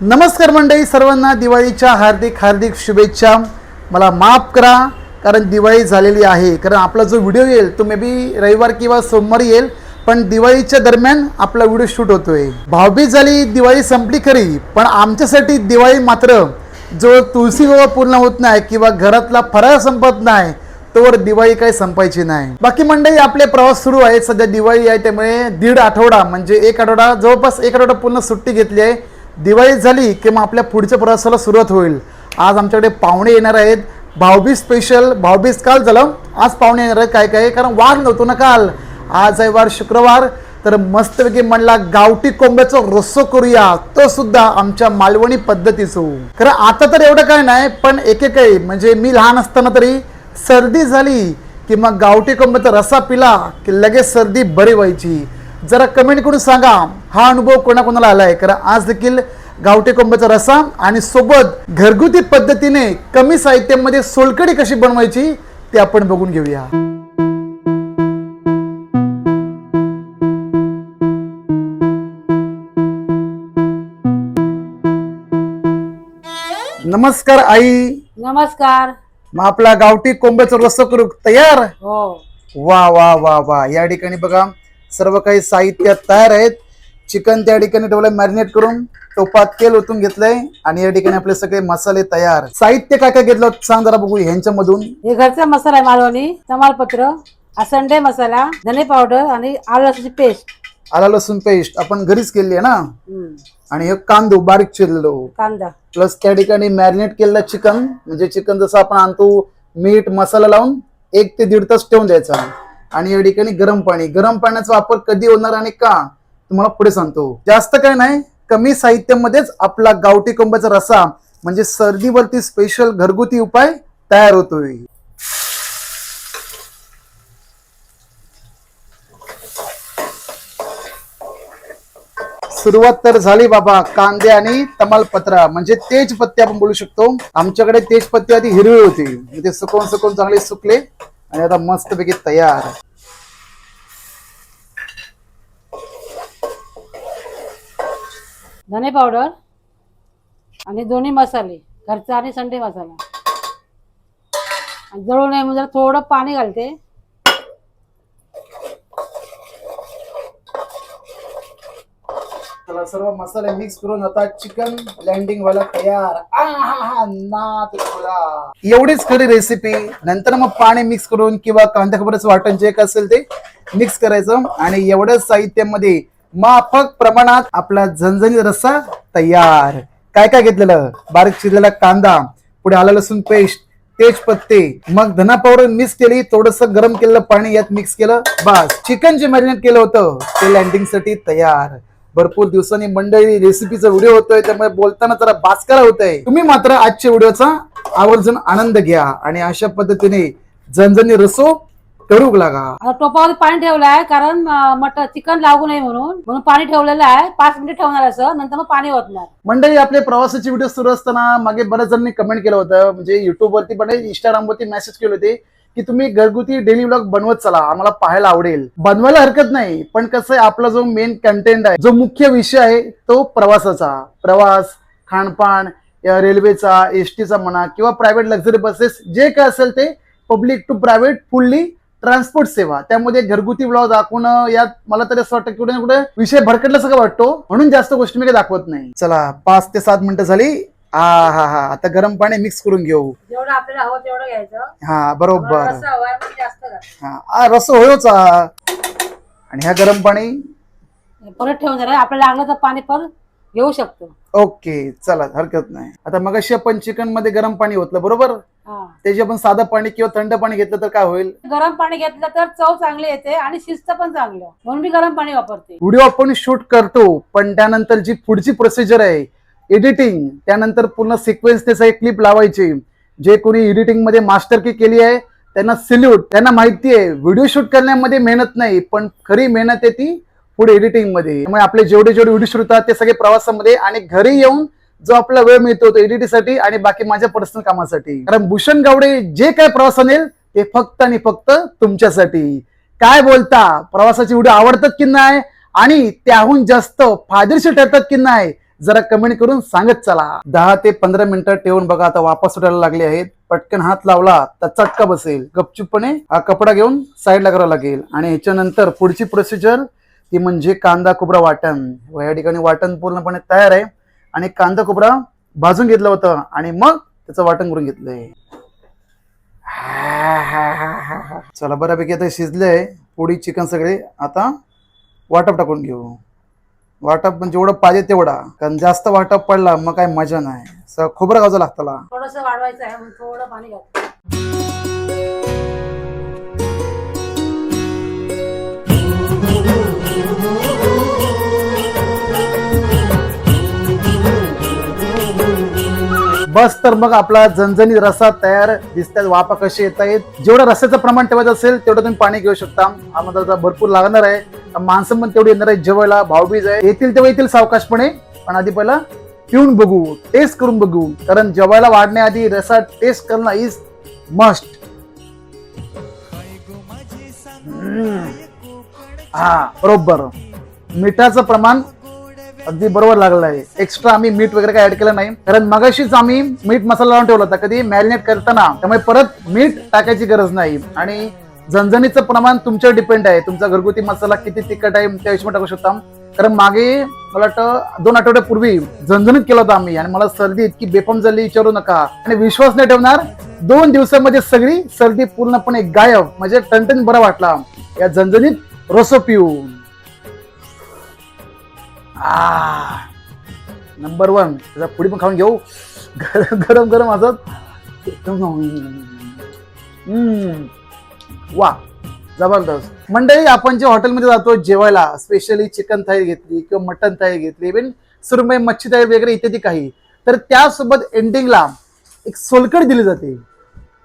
नमस्कार मंडळी सर्वांना दिवाळीच्या हार्दिक हार्दिक शुभेच्छा. मला माफ करा कारण दिवाळी झालेली आहे. कारण आपला जो व्हिडिओ येईल तो मे बी रविवार किंवा सोमवारी येईल पण दिवाळीच्या दरम्यान आपला व्हिडिओ शूट होतोय. भाऊबीज झाली दिवाळी संपली खरी पण आमच्यासाठी दिवाळी मात्र जो तुळशी बाबा पूर्ण होत नाही किंवा घरातला फराळ संपत नाही तोवर दिवाळी काही संपायची नाही. बाकी मंडळी आपले प्रवास सुरू आहेत. सध्या दिवाळी आहे त्यामुळे दीड आठवडा म्हणजे एक आठवडा जवळपास एक आठवडा पूर्ण सुट्टी घेतली आहे. दिवाळी झाली की मग आपल्या पुढच्या प्रवासाला सुरुवात होईल. आज आमच्याकडे पाहुणे येणार आहेत. भाऊबीज स्पेशल भाऊबीज काल झालं. आज पाहुणे येणार आहेत काय काय कारण वार नव्हतो ना काल. आज आहे वार शुक्रवार. तर मस्तपैकी म्हणला गावठी कोंब्याचा रस्सो करूया. तो सुद्धा आमच्या मालवणी पद्धतीचो. खरं आता तर एवढं काय नाही पण एकेकाळी म्हणजे मी लहान असताना तरी सर्दी झाली की मग गावठी कोंब्याचा रस्सा पिला की लगेच सर्दी बरी व्हायची. जरा कमेंट करून सांगा. हा अनुभव कोणाकोणाला आलाय? कारण आज देखील गावठी कोंब्याचा रसा आणि सोबत घरगुती पद्धतीने कमी साहित्यामध्ये सोलकडी कशी बनवायची ते आपण बघून घेऊया. नमस्कार आई. नमस्कार. मग आपला गावठी कोंब्याचा रस्सा करू तयार? हो. वा वा वा वा. या ठिकाणी बघा. सर्व काही साहित्य तयार आहेत. चिकन त्या ठिकाणी ठेवलंय मॅरिनेट करून टोपात तेल ओतून घेतलंय आणि या ठिकाणी आपले सगळे मसाले तयार. साहित्य काय काय घेतलं सांग जरा बघू ह्यांच्यामधून. हे घरचा मसाला आहे मालवणी तमालपत्र असंडे मसाला धने पावडर आणि आलं लसूणची पेस्ट आला लसूण पेस्ट आपण घरीच केली आहे ना? आणि हे कांदो बारीक चिरलेलो. कांदा. प्लस त्या ठिकाणी मॅरिनेट केलेलं चिकन म्हणजे चिकन जसं आपण आणतो मीठ मसाला लावून एक ते दीड तास ठेवून द्यायचा. आणि या ठिकाणी गरम पाणी. गरम पाण्याचा वापर कधी होणार आणि का? तुम्हाला पुढे सांगतो. जास्त काय नाही कमी साहित्यामध्येच आपला गावठी कोंब्याचा रसा म्हणजे सर्दीवरती स्पेशल घरगुती उपाय तयार होतोय. सुरुवात तर झाली बाबा कांदे आणि तमालपत्रा म्हणजे तेजपत्ते आपण बोलू शकतो. आमच्याकडे तेजपत्ते आधी हिरवी होती म्हणजे सुकवून सुकवून चांगले सुकले. आणि आता मस्तपैकी तयार. धने पावडर आणि दोन्ही मसाले घरचा आणि संडे मसाला. आणि जळू नये म्हणजे थोडं पाणी घालते चला सर्व मसाले मिक्स करून आता चिकन लँडिंग व्हायला तयार. एवढीच खरी रेसिपी नंतर मग पाणी मिक्स करून किंवा कांदा खबरच वाटण जे काय असेल ते मिक्स करायचं आणि एवढ्याच साहित्यामध्ये माफक प्रमाणात आपला झणझणीत रस्सा तयार. काय काय घेतलेलं? बारीक चिरलेला कांदा पुढे आला लसूण पेस्ट तेजपत्ते मग धना पावडर मिक्स केली थोडस गरम केलेलं पाणी यात मिक्स केलं बस. चिकन जे मॅरिनेट केलं होतं ते लँडिंगसाठी तयार. भरपूर दिवसांनी मंडळी रेसिपीचा व्हिडिओ होतोय त्यामुळे बोलताना जरा बास्कारा होतंय. तुम्ही मात्र आजच्या व्हिडिओचा आवर्जून आनंद घ्या आणि अशा पद्धतीने झणझणी रसो करू लागा. आता टोपावर पाणी ठेवलं आहे कारण मटन चिकन लागू नये म्हणून. म्हणून पाणी ठेवलेलं आहे. पाच मिनिट ठेवणार असं नंतर मग पाणी ओतणार. मंडळी आपले प्रवासाचे व्हिडिओ सुरू असताना मागे बऱ्याच जणांनी कमेंट केलं होतं. म्हणजे युट्यूब वरती पण इंस्टाग्राम वरती मेसेज केले होते. की तुम्ही घरगुती डेली ब्लॉग बनवत चला. आम्हाला पाहायला आवडेल. बनवायला हरकत नाही पण कसं आहे आपला जो मेन कंटेंट आहे जो मुख्य विषय आहे तो प्रवासाचा. प्रवास खाणपान रेल्वेचा एस टीचा म्हणा किंवा प्रायव्हेट लक्झरी बसेस जे काय असेल ते public to private fully transport सेवा. त्यामध्ये घरगुती ब्लॉग दाखवणं यात मला तरी असं वाटतं की कुठे ना कुठे विषय भरकटला सगळं वाटतो. म्हणून जास्त गोष्टी मी काही दाखवत नाही. चला पाच ते सात मिनिटं झाली. हा हा हा. आता गरम पाणी मिक्स करून घेऊ. जेवढं आपल्याला हवं तेवढं घ्यायचं. हा बरोबर. रस्सा हवाय म्हणजे जास्त घाल. हा आ, रस होयोच हा. आणि ह्या गरम पाणी? परत ठेवून जरा आपल्याला लागलं तर पाणी परत घेऊ शकतो. ओके चला हरकत नाही. आता मगाशी आपण चिकनमध्ये गरम पाणी होतलं बरोबर? हा. त्याची आपण साधं पाणी किंवा थंड पाणी घेतलं तर काय होईल? गरम पाणी घेतलं तर चव चांगली येते आणि शिस्त पण चांगलं. म्हणून मी गरम पाणी वापरते. व्हिडिओ आपण शूट करतो पण त्यानंतर जी पुढची प्रोसिजर आहे एडिटिंग त्यानंतर पूर्ण सिक्वेन्स त्याचा एक क्लिप लावायची जे कोणी एडिटिंगमध्ये मास्टर की केली आहे त्यांना सिल्यूट त्यांना माहिती आहे व्हिडिओ शूट करण्यामध्ये मेहनत नाही पण खरी मेहनत आहे ती पुढे एडिटिंगमध्ये. त्यामुळे आपले जेवढे जेवढे व्हिडिओ शूट होतात ते सगळे प्रवासामध्ये आणि घरी येऊन जो आपला वेळ मिळतो तो एडिटिंगसाठी आणि बाकी माझ्या पर्सनल कामासाठी. कारण भूषण गावडे जे काय प्रवास आणेल ते फक्त आणि फक्त तुमच्यासाठी. काय बोलता? प्रवासाचे व्हिडिओ आवडतात की नाही? आणि त्याहून जास्त फायदेशीर ठरतात की नाही? जरा कमेंट करून सांगत चला. दहा ते पंधरा मिनिटं ठेवून बघा आता वापस सुटायला लागले आहेत. पटकन हात लावला तर चटका बसेल. गपचूपपणे हा कपडा घेऊन साईडला करावा लागेल. आणि ह्याच्यानंतर पुढची प्रोसिजर ती म्हणजे कांदा खोबरा वाटण. व या ठिकाणी वाटण पूर्णपणे तयार आहे. आणि कांदा खोबरा भाजून घेतलं होतं. आणि मग त्याचं वाटण करून घेतलंय. चला बऱ्यापैकी आता शिजलंय पोळी चिकन सगळे. आता वाटप टाकून घेऊ. वाटप म्हणजे जेवढं पाहिजे तेवढा. कारण जास्त वाटप पडला मग काय मजा नाही. सर खोबरं गावचं लागतं थोडस वाढवायचं आहे थोडं पाणी बस तर मग आपला झणझणीत रसा तयार दिसतात वापा कसे येत आहेत. जेवढं रस्त्याचं प्रमाण ठेवायचं असेल तेवढं तुम्ही पाणी घेऊ शकता. आम्हाला भरपूर लागणार आहे. माणसं पण तेवढी येणार आहे जेवायला भाऊबीज आहे. येतील तेव्हा येतील सावकाशपणे. पण आधी पहिला पिऊन बघू टेस्ट करून बघू. कारण जेवायला वाढण्याआधी रसा टेस्ट करणं इज मस्ट हा बरोबर. मिठाचं प्रमाण अगदी बरोबर लागलं आहे. एक्स्ट्रा आम्ही मीठ वगैरे काय ऍड केलं नाही. कारण मगाशीच आम्ही मीठ मसाला लावून ठेवला होता. कधी मॅरिनेट करताना त्यामुळे परत मीठ टाकायची गरज नाही. आणि झणझणीचं प्रमाण तुमच्यावर डिपेंड आहे. तुमचा घरगुती मसाला किती तिखट आहे त्या हिशोबाने टाकू शकता कारण मागे मला वाटतं दोन आठवड्यापूर्वी झणझणीत केलं होतं आम्ही. आणि मला सर्दी इतकी बेपम झाली विचारू नका. आणि विश्वास नाही ठेवणार दोन दिवसामध्ये सगळी सर्दी पूर्णपणे गायब. म्हणजे टणटण बरा वाटला. या झणझणीत रसो पिऊन. नंबर वन त्याचा पुढे पण खाऊन घेऊ. गरम गरम गरम असत वा. जबरदस्त. मंडळी आपण जे हॉटेलमध्ये जातो जेवायला स्पेशली चिकन थाळी घेतली किंवा मटन थाळी घेतली इव्हन सुरमई मच्छी थाळी वगैरे इत्यादी काही तर त्यासोबत एंडिंगला एक सोलकडी दिली जाते.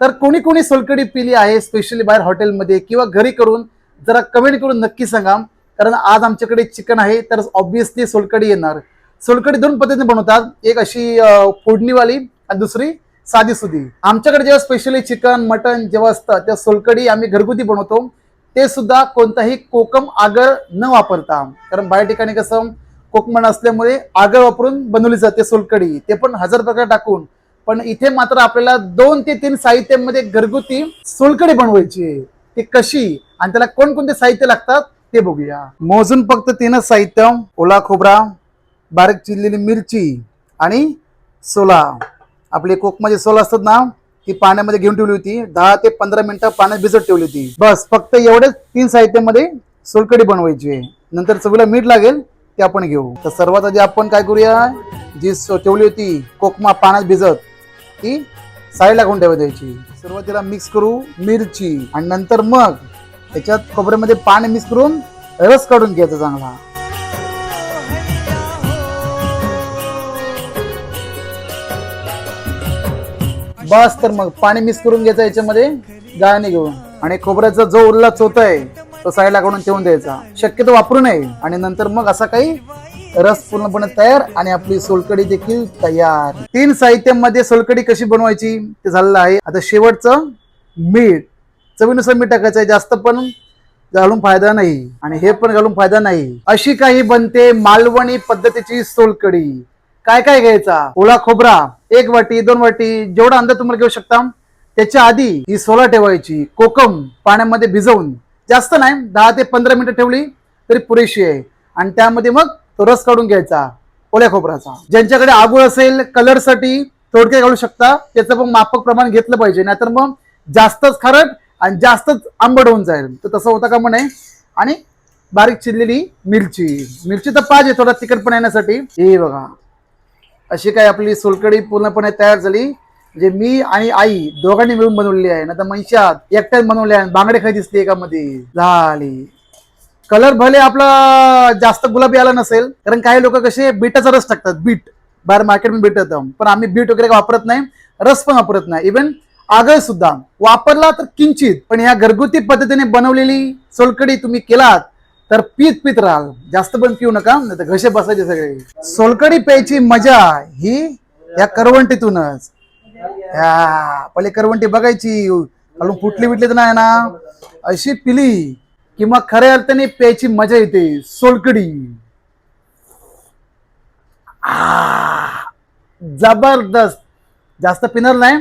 तर कोणी कोणी सोलकडी पिली आहे स्पेशली बाहेर हॉटेलमध्ये किंवा घरी करून जरा कमेंट करून नक्की सांगा. कारण आज आमच्याकडे चिकन आहे तर ऑब्विसली सोलकडी येणार. सोलकडी दोन पद्धतीने बनवतात. एक अशी फोडणीवाली आणि दुसरी साधी सुधी. आमच्याकडे जेव्हा स्पेशली चिकन मटन जेव्हा असतं त्या सोलकडी आम्ही घरगुती बनवतो. ते सुद्धा कोणताही कोकम आगर न वापरता. कारण बाहेर ठिकाणी कसं कोकमण असल्यामुळे आगर वापरून बनवली जाते सोलकडी ते पण हजार प्रकार टाकून. पण इथे मात्र आपल्याला दोन ते तीन साहित्यामध्ये घरगुती सोलकडी बनवायची ती कशी आणि त्याला कोणकोणते साहित्य लागतात ते बघूया. मोजून फक्त तीनच साहित्य ओला खोबरा बारीक चिरलेली मिरची आणि सोला. आपले कोकमाचे म्हणजे सोला असतात ना ती पाण्यामध्ये घेऊन ठेवली होती. दहा ते पंधरा मिनिटं पाण्यात भिजत ठेवली होती. बस फक्त एवढेच तीन साहित्यामध्ये सोलकडी बनवायची. आहे नंतर चवीला मीठ लागेल ते आपण घेऊ. तर सर्वात आधी आपण काय करूया जी सो- ठेवली होती कोकमा पाण्यात भिजत ती साईडला घेऊन ठेवा द्यायची सुरुवातीला मिक्स करू मिरची आणि नंतर मग त्याच्यात खोबऱ्यामध्ये पाणी मिक्स करून रस काढून घ्यायचा चांगला. बस तर मग पाणी मिक्स करून घ्यायचं याच्यामध्ये गाळणी घेऊन. आणि खोबऱ्याचा जो उरला चोत आहे तो साईडला काढून ठेवून द्यायचा. शक्यतो वापरू नये. आणि नंतर मग असा काही रस पूर्णपणे तयार आणि आपली सोलकडी देखील तयार. तीन साहित्यामध्ये सोलकडी कशी बनवायची ते झालेलं आहे. आता शेवटचं मीठ. चवीनुसार मीठ टाकायचं आहे. जास्त पण घालून फायदा नाही. आणि हे पण घालून फायदा नाही. अशी काही बनते मालवणी पद्धतीची सोलकडी काय काय घ्यायचा? ओला खोबरा एक वाटी दोन वाटी जेवढा अंदाज तुम्हाला घेऊ शकता त्याच्या आधी ही सोला ठेवायची. कोकम पाण्यामध्ये भिजवून. जास्त नाही दहा ते पंधरा मिनिटं ठेवली तरी पुरेशी आहे. आणि त्यामध्ये मग तो रस काढून घ्यायचा ओल्या खोबऱ्याचा. ज्यांच्याकडे आगुळ असेल कलरसाठी थोडक्यात घालू शकता. त्याचं पण माफक प्रमाण घेतलं पाहिजे. नाहीतर मग जास्तच खारट आणि जास्तच आंबट होऊन जाईल. तर तसं होता का म्हणे? आणि बारीक चिरलेली मिरची. मिरची तर पाहिजे थोडा तिखटपणा येण्यासाठी. हे बघा. अशी काय आपली सोलकडी पूर्णपणे तयार झाली. म्हणजे मी आणि आई दोघांनी मिळून बनवलेली आहे. ना तर मनशात एकट्याच बनवले आहे बांगडे खाई दिसली एकामध्ये. झाली. कलर भले आपला जास्त गुलाबी आला नसेल कारण काही लोक कसे बीटाचा रस टाकतात. बीट. बाहेर मार्केटमध्ये बीट येतं. पण आम्ही बीट वगैरे वापरत नाही. रस पण वापरत नाही. इव्हन आगळ सुद्धा. वापरला तर किंचित पण या घरगुती पद्धतीने बनवलेली सोलकडी तुम्ही केलात तर पीत पीत राहाल. जास्त पण पिऊ नका नाही तर घसे बसायचे सगळे. सोलकडी प्यायची मजा ही या करवंटीतूनच. या पहिले करवंटी बघायची. अजून फुटली बिटली तर नाही ना. अशी पिली किंवा खऱ्या अर्थाने प्यायची मजा येते. सोलकडी आ, जबरदस्त. जास्त पिणार नाही.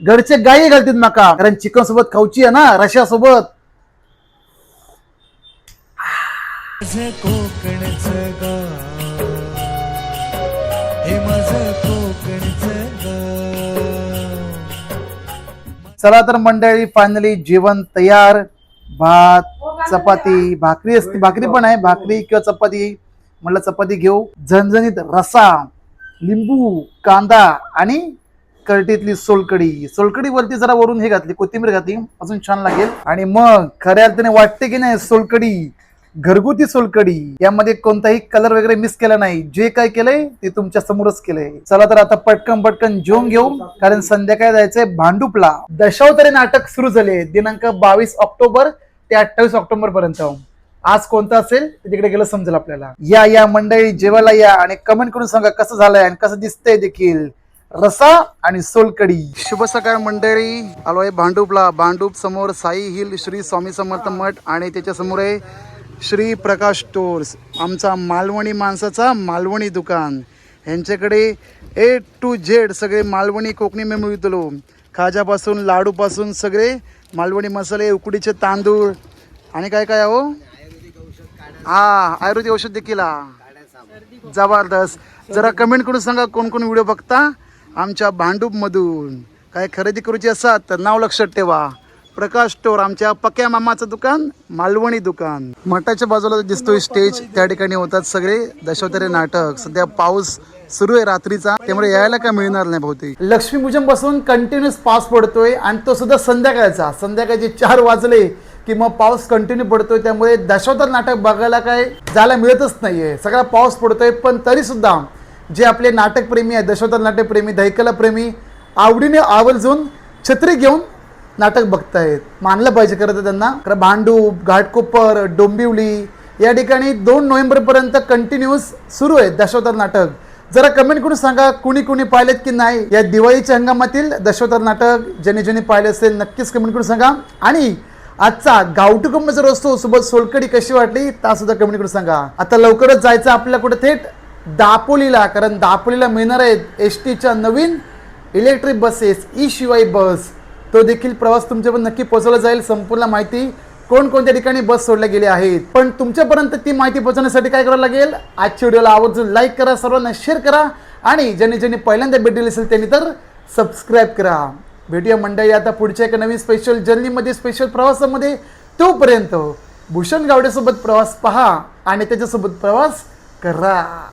घरचे गाई घालतील माका. कारण चिकन सोबत खाऊची आहे ना रश्या सोबत माझं कोकणचं गाव हे माझं कोकणचं गाव चला तर मंडळी फायनली जेवण तयार. भात चपाती भाकरी असते भाकरी पण आहे. भाकरी किंवा चपाती. म्हटलं चपाती घेऊ. झणझणीत रसा लिंबू कांदा आणि करटीतली सोलकडी. सोलकडी वरती जरा वरून हे घातली कोथिंबीर घातली अजून छान लागेल. आणि मग खऱ्या अर्थाने वाटते की नाही सोलकडी घरगुती सोलकडी यामध्ये कोणताही कलर वगैरे मिस केला नाही. जे काय केलंय ते तुमच्या समोरच केलंय. चला तर आता पटकन पटकन जेवून घेऊ. कारण संध्याकाळी जायचंय भांडुपला. दशावतारी नाटक सुरू झाले. दिनांक बावीस ऑक्टोबर ते अठ्ठावीस ऑक्टोबर पर्यंत. आज कोणतं असेल तिकडे गेलं समजेल आपल्याला. या या मंडळी जेवायला या आणि कमेंट करून सांगा कसं झालंय आणि कसं दिसतंय देखील. रसा आणि सोलकडी शुभ सकाळ मंडळी. आहे भांडूपला. भांडूप समोर साई हिल श्री स्वामी समर्थ मठ आणि त्याच्यासमोर आहे श्री प्रकाश स्टोर्स आमचा मालवणी माणसाचा मालवणी दुकान. ह्यांच्याकडे ए टू झेड सगळे मालवणी कोकणी मी मिळतलो खाजापासून लाडूपासून सगळे मालवणी मसाले उकडीचे तांदूळ. आणि काय काय हो? हा आयुर्वेदिक औषध देखील हा. जबरदस्त. जरा कमेंट करून सांगा कोण कोण व्हिडिओ बघता. आमच्या भांडूपमधून काय खरेदी करूची असाल तर नाव लक्षात ठेवा. प्रकाश स्टोर आमच्या पक्या मामाचं दुकान मालवणी दुकान. मठाच्या बाजूला दिसतोय स्टेज त्या ठिकाणी होतात सगळे दशावतारी नाटक. सध्या पाऊस सुरू आहे रात्रीचा. त्यामुळे यायला काय मिळणार नाही बहुतेक. लक्ष्मीपूजन बसून कंटिन्युअस पाऊस पडतोय आणि तो सुद्धा संध्याकाळचा. संध्याकाळचे चार वाजले की मग पाऊस कंटिन्यू पडतोय. त्यामुळे दशावतार नाटक बघायला काय जायला मिळतच नाहीये. सगळा पाऊस पडतोय पण तरी सुद्धा जे आपले नाटकप्रेमी आहेत दशावतार नाट्यप्रेमी दहिकलाप्रेमी आवडीने आवर्जून छत्री घेऊन नाटक बघतायत. मानलं पाहिजे खरं तर त्यांना. खरं भांडूप घाटकोपर डोंबिवली या ठिकाणी दोन नोव्हेंबरपर्यंत कंटिन्युअस सुरू आहे दशावतार नाटक. जरा कमेंट करून सांगा कुणी कुणी पाहिलेत की नाही? या दिवाळीच्या हंगामातील दशावतार नाटक ज्याने ज्याने पाहिले असेल नक्कीच कमेंट करून सांगा. आणि आजचा गावठी कुंभ जर असतो सोबत सोलकडी कशी वाटली ता सुद्धा कमेंट करून सांगा. आता लवकरच जायचं आपल्याला कुठे थेट दापोलीला कारण दापोलीला मिळणार आहेत एस टीच्या नवीन इलेक्ट्रिक बसेस ई शिवाय बस तो देखील प्रवास तुमच्यापर्यंत नक्की पोहोचवला जाईल. संपूर्ण माहिती कोणकोणत्या ठिकाणी बस सोडल्या गेल्या आहेत. पण तुमच्यापर्यंत ती माहिती पोहोचवण्यासाठी काय करावं लागेल? आजच्या व्हिडिओला आवर्जून लाईक करा सर्वांना शेअर करा आणि ज्यांनी ज्यांनी पहिल्यांदा भेट दिली असेल त्यांनी तर सबस्क्राईब करा. भेटूया मंडळी आता पुढच्या एका नवीन स्पेशल जर्नीमध्ये स्पेशल प्रवासामध्ये. तोपर्यंत भूषण गावडेसोबत प्रवास पहा आणि त्याच्यासोबत प्रवास करा.